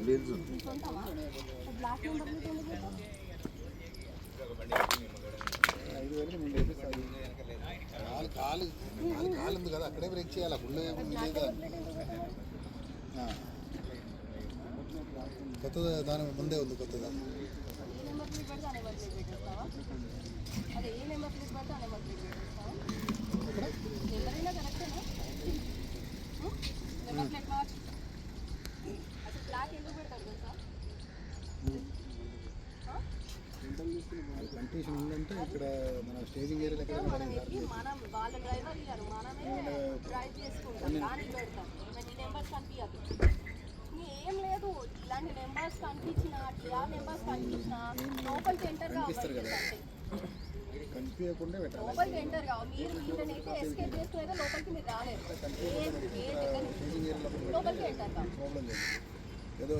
జూబ్లీహిల్స్ ఉంది సొంతమా block number మీద ఎందుకు పెట్టావు? ఐదు వేలు మేము వేపిస్తాం కాలు కాలు అది కాలు ఉంది కదా అక్కడే బ్రేక్ చేయాలి ఫుల్ ఏముంది లేదా ప్లేట్ ఎందుకు పెట్టావు? ఆ. కొత్తది దాని ముందే ఉంది కొత్తది కండిషన్ ఉందంటే ఇక్కడ మన స్టేజింగ్ ఏరియాలో ఎక్కడ మనం వాళ్ళ డ్రైవర్ ఇయ్యారు మనమే డ్రైవ్ చేసుకుంటాం దానికి పెడతాం. ఇవన్నీ నెంబర్స్ కనిపించదు ఏం లేదు ఇలాంటి నెంబర్స్ కనిపించిన ఆ నెంబర్స్ కనిపించిన లోపలికి ఎంటర్ కావాలి. కనిపించకుండా లోపలికి ఎంటర్ కావాలి. మీరు వీళ్ళనైతే ఎస్కేప్ చేసుకునేదో లోపలికి మీరు దగ్గర ఏరియాలో లోపలికి ఎంటర్ కావాలి. ఏదో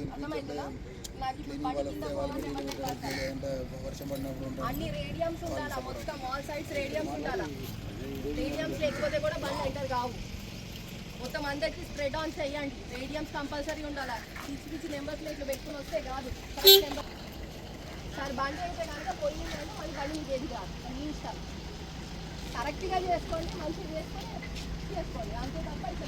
వర్షం పడినప్పుడు అన్ని రేడియమ్స్ ఉండాలా? మొత్తం ఆల్ సైడ్స్ రేడియమ్స్ ఉండాలా? రేడియమ్స్ లేకపోతే కూడా బండ్లు ఎంటర్ కావు. మొత్తం అందరికి స్ప్రెడ్ ఆన్ చేయండి. రేడియమ్స్ కంపల్సరీ ఉండాలా? పిచ్చి పిచ్చి నెంబర్ ప్లేట్లు పెట్టుకుని వస్తే కాదు. కరెక్ట్ నెంబర్ సార్ బండి అయితే కనుక పోయిందంటే మళ్ళీ బండి మీకు ఏది కాదు. మీ ఇష్టం. కరెక్ట్గా చేసుకోండి మంచిగా చేసుకొని చేసుకోండి. అంతే తప్ప ఇట్లా